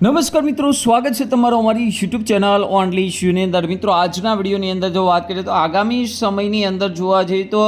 નમસ્કાર મિત્રો, સ્વાગત છે તમારો અમારી યુટ્યુબ ચેનલ ઓનલી ઇશ્યુની અંદર મિત્રો, આજના વિડીયોની અંદર જો વાત કરીએ તો આગામી સમયની અંદર જોવા જઈએ તો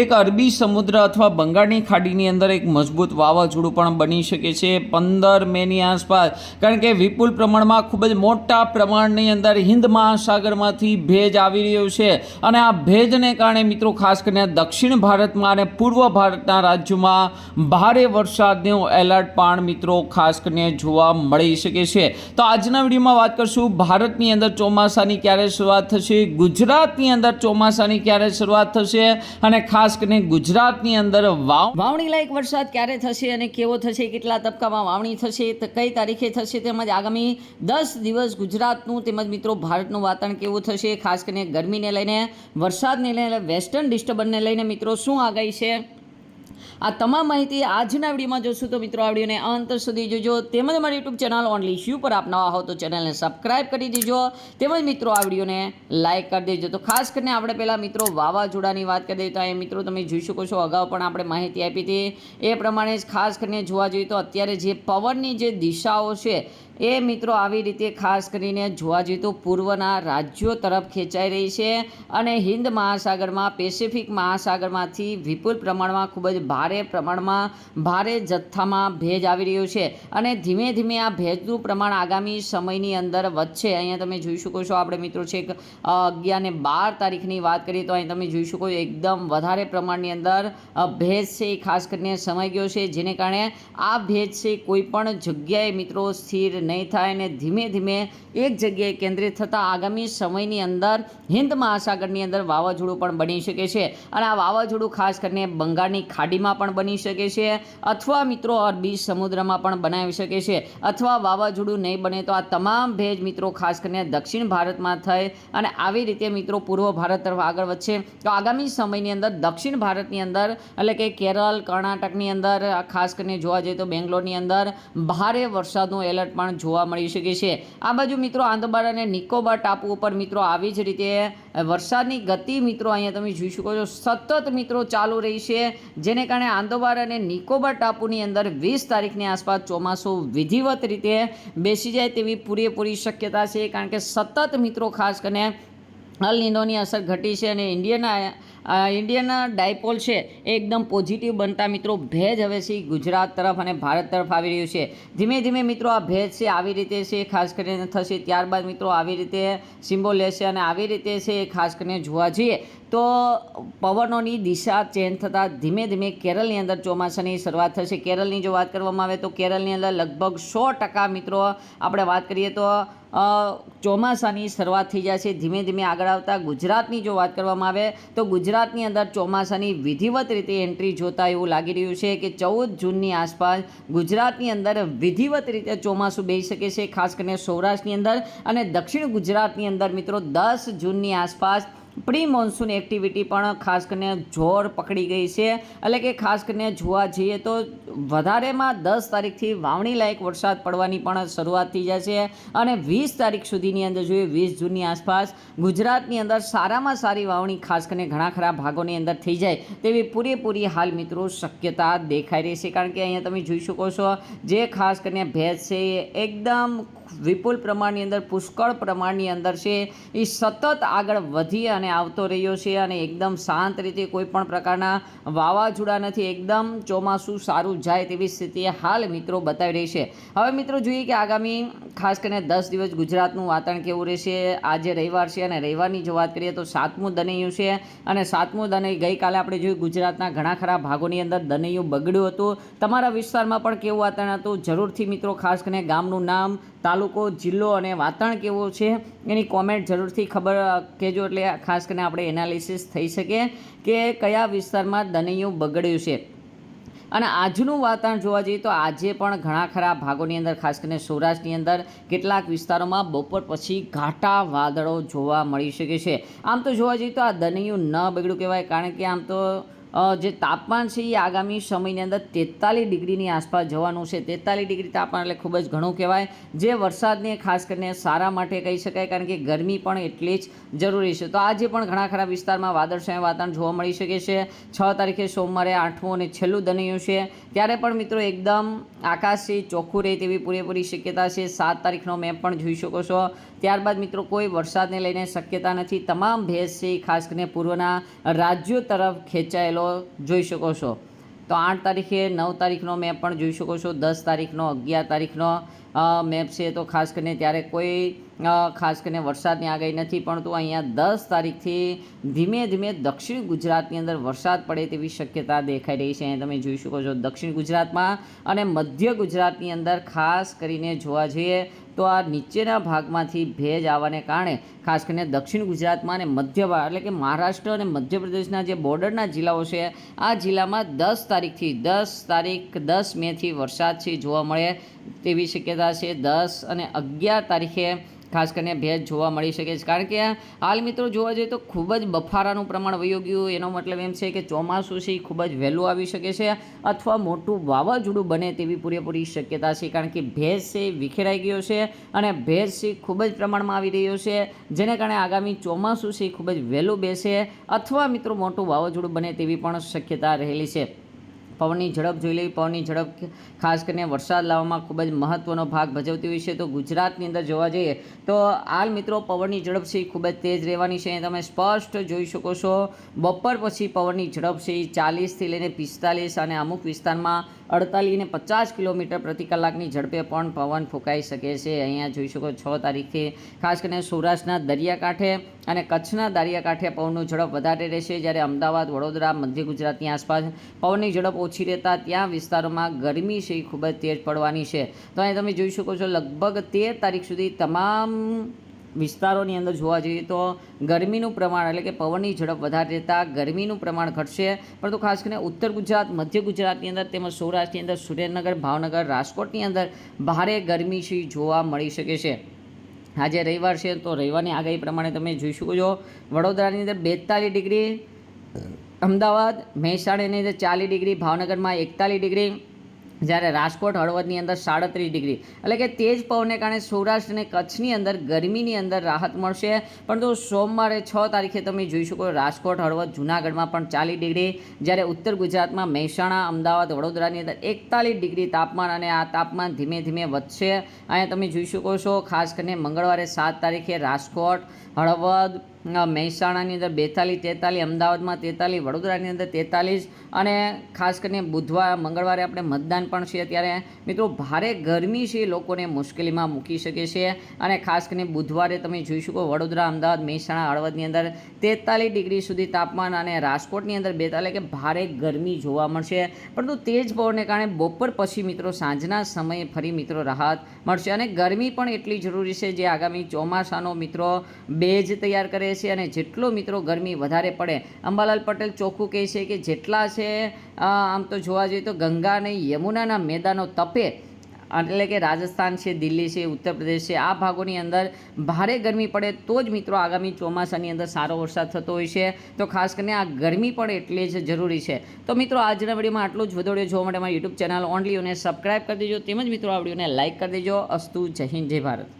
એક અરબી સમુદ્ર અથવા બંગાળની ખાડીની અંદર એક મજબૂત વાવાઝોડું પણ બની શકે છે પંદર મેની આસપાસ. કારણ કે વિપુલ પ્રમાણમાં ખૂબ જ મોટા પ્રમાણની અંદર હિન્દ મહાસાગરમાંથી ભેજ આવી રહ્યો છે. અને આ ભેજને કારણે મિત્રો, ખાસ કરીને દક્ષિણ ભારતમાં અને પૂર્વ ભારતના રાજ્યોમાં ભારે વરસાદનું એલર્ટ પણ મિત્રો ખાસ કરીને જોવા મળી શકે છે. તો આજના વિડીયોમાં વાત કરશું ભારતની અંદર ચોમાસાની ક્યારે શરૂઆત થશે, ગુજરાતની અંદર ચોમાસાની ક્યારે શરૂઆત થશે અને ખાસ કરીને ગુજરાતની અંદર વાવ વાવણી લાયક વરસાદ ક્યારે થશે અને કેવો થશે, કેટલા તબક્કામાં વાવણી થશે કઈ તારીખે થશે તેમજ આગામી દસ દિવસ ગુજરાતનું તેમજ મિત્રો ભારતનું વાતાવરણ કેવું થશે, ખાસ કરીને ગરમીને લઈને, વરસાદને લઈને, વેસ્ટર્ન ડિસ્ટર્બન્સને લઈને મિત્રો શું આગાહી છે? આ તમામ માહિતી આજના વિડીયોમાં જોશું તો મિત્રો, આ વિડીયોને અંત સુધી જોજો. તેમજ મારી યુટ્યુબ ચેનલ ઓનલી શ્યુ પર આપ નવા હો તો ચેનલને સબસ્ક્રાઇબ કરી દેજો. તેમજ મિત્રો, આ વિડીયોને લાઇક કરી દેજો. તો ખાસ કરીને આપણે પહેલાં મિત્રો વાવાઝોડાની વાત કરી દઈએ તો એ મિત્રો તમે જોઈ શકો છો, અગાઉ પણ આપણે માહિતી આપી હતી. એ પ્રમાણે ખાસ કરીને જોવા જોઈએ તો અત્યારે જે પવનની જે દિશાઓ છે એ મિત્રો આવી રીતે ખાસ કરીને જોવા જઈએ તો પૂર્વના રાજ્યો તરફ ખેંચાઈ રહી છે અને હિન્દ મહાસાગરમાં, પેસિફિક મહાસાગરમાંથી વિપુલ પ્રમાણમાં, ખૂબ જ ભારે પ્રમાણમાં ભારે જથ્થામાં ભેજ આવી રહ્યો છે અને ધીમે ધીમે આ ભેજનું પ્રમાણ આગામી સમયની અંદર વધશે. અહીંયા તમે જોઈ શકો છો, આપણે મિત્રો છે અગિયાર ને બાર તારીખની વાત કરીએ તો અહીં તમે જોઈ શકો છો એકદમ વધારે પ્રમાણની અંદર ભેજ છે એ ખાસ કરીને સમાઈ ગયો છે, જેને કારણે આ ભેજ છે કોઈ પણ જગ્યાએ મિત્રો સ્થિર નહીં થાય અને ધીમે ધીમે એક જગ્યાએ કેન્દ્રિત થતાં આગામી સમયની અંદર હિન્દ મહાસાગરની અંદર વાવાઝોડું પણ બની શકે છે. અને આ વાવાઝોડું ખાસ કરીને બંગાળની ખાડીમાં પણ બની શકે છે અથવા મિત્રો અરબી સમુદ્રમાં પણ બનાવી શકે છે. અથવા વાવાઝોડું નહીં બને તો આ તમામ ભેજ મિત્રો ખાસ કરીને દક્ષિણ ભારતમાં થઈ અને આવી રીતે મિત્રો પૂર્વ ભારત તરફ આગળ વધશે. તો આગામી સમયની અંદર દક્ષિણ ભારતની અંદર એટલે કે કેરળ, કર્ણાટકની અંદર, ખાસ કરીને જોવા જઈએ તો બેંગ્લોરની અંદર ભારે વરસાદનું એલર્ટ પણ જોવા મળી શકે છે. આ બાજુ મિત્રો આંદમાન અને નિકોબાર ટાપુ ઉપર મિત્રો આવી જ રીતે વરસાદની ગતિ મિત્રો અહીંયા તમે જોઈ શકો છો. સતત મિત્રો ચાલુ રહી છે. જેને કારણે આંદોબાર અને નિકોબાર ટાપુની અંદર વીસ તારીખની આસપાસ ચોમાસું વિધિવત રીતે બેસી જાય તેવી પૂરેપૂરી શક્યતા છે. કારણ કે સતત મિત્રો ખાસ કરીને અલ નિનોની અસર ઘટી છે અને ઇન્ડિયના અ, ઇન્ડિયનના ડાયપોલ છે એ એકદમ પોઝિટિવ બનતા મિત્રો. ભેજ હવે છે ગુજરાત તરફ અને ભારત તરફ આવી રહ્યું છે. ધીમે ધીમે મિત્રો આ ભેજ છે આવી રીતે છે ખાસ કરીને થશે ત્યારબાદ મિત્રો આવી રીતે સિમ્બોલ લેશે અને આવી રીતે છે એ ખાસ કરીને જોવા જઈએ તો પવનોની દિશા ચેન્જ થતાં ધીમે ધીમે કેરળની અંદર ચોમાસાની શરૂઆત થશે. કેરળની જો વાત કરવામાં આવે તો કેરળની અંદર લગભગ સો ટકા મિત્રો આપણે વાત કરીએ તો ચોમાસાની શરૂઆત થઈ છે. ધીમે ધીમે આગળ આવતા ગુજરાતની જો વાત કરવામાં આવે તો ગુજરાતની અંદર ચોમાસાની વિધિવત રીતે એન્ટ્રી જોતા એવું લાગી રહ્યું છે કે ચૌદ જૂનની આસપાસ ગુજરાતની અંદર વિધિવત રીતે ચોમાસું બેસી શકે છે, ખાસ કરીને સૌરાષ્ટ્રની અંદર. અને દક્ષિણ ગુજરાતની અંદર મિત્રો દસ જૂનની આસપાસ પ્રી મોન્સૂન એક્ટિવિટી પણ ખાસ કરીને જોર પકડી ગઈ છે. એટલે કે ખાસ કરીને જોવા જઈએ તો વધારેમાં દસ તારીખથી વાવણી લાયક વરસાદ પડવાની પણ શરૂઆત થઈ જાય છે અને વીસ તારીખ સુધીની અંદર જોઈએ વીસ જૂનની આસપાસ ગુજરાતની અંદર સારામાં સારી વાવણી ખાસ કરીને ઘણા ખરા ભાગોની અંદર થઈ જાય તેવી પૂરેપૂરી હાલ મિત્રો શક્યતા દેખાઈ રહી છે. કારણ કે અહીંયા તમે જોઈ શકો છો જે ખાસ કરીને ભેજ છે એકદમ વિપુલ પ્રમાણની અંદર, પુષ્કળ પ્રમાણની અંદર છે. એ સતત આગળ વધી અને આવતો રહ્યો છે અને એકદમ શાંત રીતે કોઈ પણ પ્રકારના વાવાઝોડા નથી. એકદમ ચોમાસું સારું જાય તેવી સ્થિતિ હાલ મિત્રો બતાવી રહી છે. હવે મિત્રો જોઈએ કે આગામી, ખાસ કરીને દસ દિવસ ગુજરાતનું વાતાવરણ કેવું રહેશે? આજે રવિવાર છે અને રવિવારની જો વાત કરીએ તો સાતમું દનૈયું છે અને સાતમું દનૈયું ગઈકાલે આપણે જોયું ગુજરાતના ઘણા ખરા ભાગોની અંદર દનૈયું બગડ્યું હતું. તમારા વિસ્તારમાં પણ કેવું વાતાવરણ હતું? જરૂરથી મિત્રો ખાસ કરીને ગામનું નામ તાલુકો, જિલ્લો અને વાતાવરણ કેવું છે એની કોમેન્ટ જરૂરથી ખબર કહેજો. એટલે ખાસ કરીને આપણે એનાલિસિસ થઈ શકે કે કયા વિસ્તારમાં દનૈયું બગડ્યું છે. અને આજનું વાતાવરણ જોવા જઈએ તો આજે પણ ઘણા ખરા ભાગોની અંદર, ખાસ કરીને સૌરાષ્ટ્રની અંદર, કેટલાક વિસ્તારોમાં બપોર પછી ઘાટા વાદળો જોવા મળી શકે છે. આમ તો જોવા જઈએ તો આ દનૈયું ન બગડ્યું કહેવાય. કારણ કે આમ તો જે તાપમાન છે એ આગામી સમયની અંદર તેતાલીસ ડિગ્રીની આસપાસ જવાનું છે. તેતાલીસ ડિગ્રી તાપમાન એટલે ખૂબ જ ઘણું કહેવાય. જે વરસાદને ખાસ કરીને સારા માટે કહી શકાય કારણ કે ગરમી પણ એટલી જ જરૂરી છે. તો આજે પણ ઘણા ખરા વિસ્તારમાં વાદળછાયા વાતાવરણ જોવા મળી શકે છે. છ તારીખે સોમવારે આઠમું અને છેલ્લું દનૈયું છે. ત્યારે પણ મિત્રો એકદમ આકાશ છે ચોખ્ખું રહે તેવી પૂરેપૂરી શક્યતા છે. સાત તારીખનો મેપ પણ જોઈ શકો છો. ત્યારબાદ મિત્રો કોઈ વરસાદને લઈને શક્યતા નથી. તમામ ભેજ છે, ખાસ કરીને પૂર્વના રાજ્યો તરફ ખેંચાયેલો જોઈ શકો છો. તો આઠ તારીખે નવ તારીખનો મેપ પણ જોઈ શકો છો. દસ તારીખનો, અગિયાર તારીખનો મેપ છે. તો ખાસ કરીને ત્યારે કોઈ ખાસ કરીને વરસાદની આગાહી નથી. પરંતુ અહીંયા દસ તારીખથી ધીમે ધીમે દક્ષિણ ગુજરાતની અંદર વરસાદ પડે તેવી શક્યતા દેખાઈ રહી છે. અહીંયા તમે જોઈ શકો છો દક્ષિણ ગુજરાતમાં અને મધ્ય ગુજરાતની અંદર ખાસ કરીને જોવા જઈએ તો આ નીચેના ભાગમાંથી ભેજ આવવાને કારણે ખાસ કરીને દક્ષિણ ગુજરાતમાં અને મધ્ય એટલે કે મહારાષ્ટ્ર અને મધ્યપ્રદેશના જે બોર્ડરના જિલ્લાઓ છે, આ જિલ્લામાં દસ તારીખથી દસ તારીખ દસ મેથી વરસાદ છે જોવા મળે તેવી શક્યતા છે. દસ અને અગિયાર તારીખે ખાસ કરીને ભેજ જોવા મળી શકે છે. કારણ કે હાલ મિત્રો જોવા જઈએ તો ખૂબ જ બફારાનું પ્રમાણ વયું ગયું. એનો મતલબ એમ છે કે ચોમાસું છે, એ ખૂબ જ વહેલું આવી શકે છે અથવા મોટું વાવાઝોડું બને તેવી પૂરેપૂરી શક્યતા છે. કારણ કે ભેજ છે વિખેરાઈ ગયો છે અને ભેજ છે ખૂબ જ પ્રમાણમાં આવી રહ્યો છે. જેને કારણે આગામી ચોમાસું છે ખૂબ જ વહેલું બેસે અથવા મિત્રો મોટું વાવાઝોડું બને તેવી પણ શક્યતા રહેલી છે. પવનની ઝડપ જોઈ લઈએ. પવનની ઝડપ ખાસ કરીને વરસાદ લાવવામાં ખૂબ જ મહત્ત્વનો ભાગ ભજવતી હોય છે. તો ગુજરાતની અંદર જોવા જઈએ તો હાલ મિત્રો પવનની ઝડપ છે ખૂબ જ તેજ રહેવાની છે. તમે સ્પષ્ટ જોઈ શકો છો, બપોર પછી પવનની ઝડપ છે ચાલીસથી લઈને પિસ્તાલીસ અને અમુક વિસ્તારમાં અડતાલીસ અને પચાસ કિલોમીટર પ્રતિ કલાકની ઝડપે પણ પવન ફૂંકાઈ શકે છે. અહીંયા જોઈ શકો છ તારીખથી ખાસ કરીને સૌરાષ્ટ્રના દરિયાકાંઠે અને કચ્છના દરિયાકાંઠે પવનનું ઝડપ વધારે રહેશે. જ્યારે અમદાવાદ, વડોદરા, મધ્ય ગુજરાતની આસપાસ પવનની ઝડપ ઓછી રહેતા ત્યાં વિસ્તારોમાં ગરમી છે એ ખૂબ જ તેજ પડવાની છે. તો અહીં તમે જોઈ શકો છો, લગભગ તેર તારીખ સુધી તમામ વિસ્તારોની અંદર જોવા જઈએ તો ગરમીનું પ્રમાણ એટલે કે પવનની ઝડપ વધારે રહેતા ગરમીનું પ્રમાણ ઘટશે. પરંતુ ખાસ કરીને ઉત્તર ગુજરાત, મધ્ય ગુજરાતની અંદર તેમજ સૌરાષ્ટ્રની અંદર સુરેન્દ્રનગર ભાવનગર, રાજકોટની અંદર ભારે ગરમી જોવા મળી શકે છે. આજે રવિવાર છે, તો રવિવારની આગાહી પ્રમાણે તમે જોઈ શકો છો. વડોદરાની અંદર બેતાલીસ ડિગ્રી, અમદાવાદ, મહેસાણાની અંદર ચાલીસ ડિગ્રી, ભાવનગરમાં એકતાલીસ ડિગ્રી જ્યારે રાજકોટ હળવદની અંદર સાડત્રીસ ડિગ્રી. એટલે કે તેજ પવનને કારણે સૌરાષ્ટ્ર અને કચ્છની અંદર ગરમીની અંદર રાહત મળશે. પરંતુ સોમવારે છ તારીખે તમે જોઈ શકો રાજકોટ, હળવદ, જૂનાગઢમાં પણ ચાલીસ ડિગ્રી. જ્યારે ઉત્તર ગુજરાતમાં મહેસાણા, અમદાવાદ, વડોદરાની અંદર એકતાલીસ ડિગ્રી તાપમાન અને આ તાપમાન ધીમે ધીમે વધશે. અહીંયા તમે જોઈ શકો છો, ખાસ કરીને મંગળવારે સાત તારીખે રાજકોટ, હળવદ મહેસાણાની અંદર બેતાલીસ, તેતાલીસ, અમદાવાદમાં તેતાલીસ, વડોદરાની અંદર તેતાલીસ અને ખાસ કરીને બુધવાર, મંગળવારે આપણે મતદાન પણ છે ત્યારે મિત્રો, ભારે ગરમી છે લોકોને મુશ્કેલીમાં મૂકી શકે છે. અને ખાસ કરીને બુધવારે તમે જોઈ શકો વડોદરા, અમદાવાદ, મહેસાણા, હળવદની અંદર તેતાલીસ ડિગ્રી સુધી તાપમાન અને રાજકોટની અંદર બેતાલીસ કે ભારે ગરમી જોવા મળશે. પરંતુ તેજ પવનને કારણે બપોર પછી મિત્રો સાંજના સમયે ફરી મિત્રો રાહત મળશે. અને ગરમી પણ એટલી જરૂરી છે જે આગામી ચોમાસાનો મિત્રો બેજ તૈયાર કરે છે અને જેટલો મિત્રો ગરમી વધારે પડે, અંબાલાલ પટેલ ચોખ્ખું કહે છે કે જેટલા છે આમ તો જોવા જઈએ તો ગંગા અને યમુનાના મેદાનો તપે. એટલે કે રાજસ્થાન છે, દિલ્હી છે, ઉત્તર પ્રદેશ છે, આ ભાગોની અંદર ભારે ગરમી પડે તો જ મિત્રો આગામી ચોમાસાની અંદર સારો વરસાદ થતો હોય છે. તો ખાસ કરીને આ ગરમી પણ એટલી જ જરૂરી છે. તો મિત્રો આજના વિડીયોમાં આટલું જ. વધોડ્યો જોવા માટે મારી યુટ્યુબ ચેનલ ઓનલી અને સબસ્ક્રાઈબ કરી દેજો. તેમજ મિત્રો આ વિડીયોને લાઇક કરી દેજો. અસ્તુ, જય હિન્દ, જય ભારત.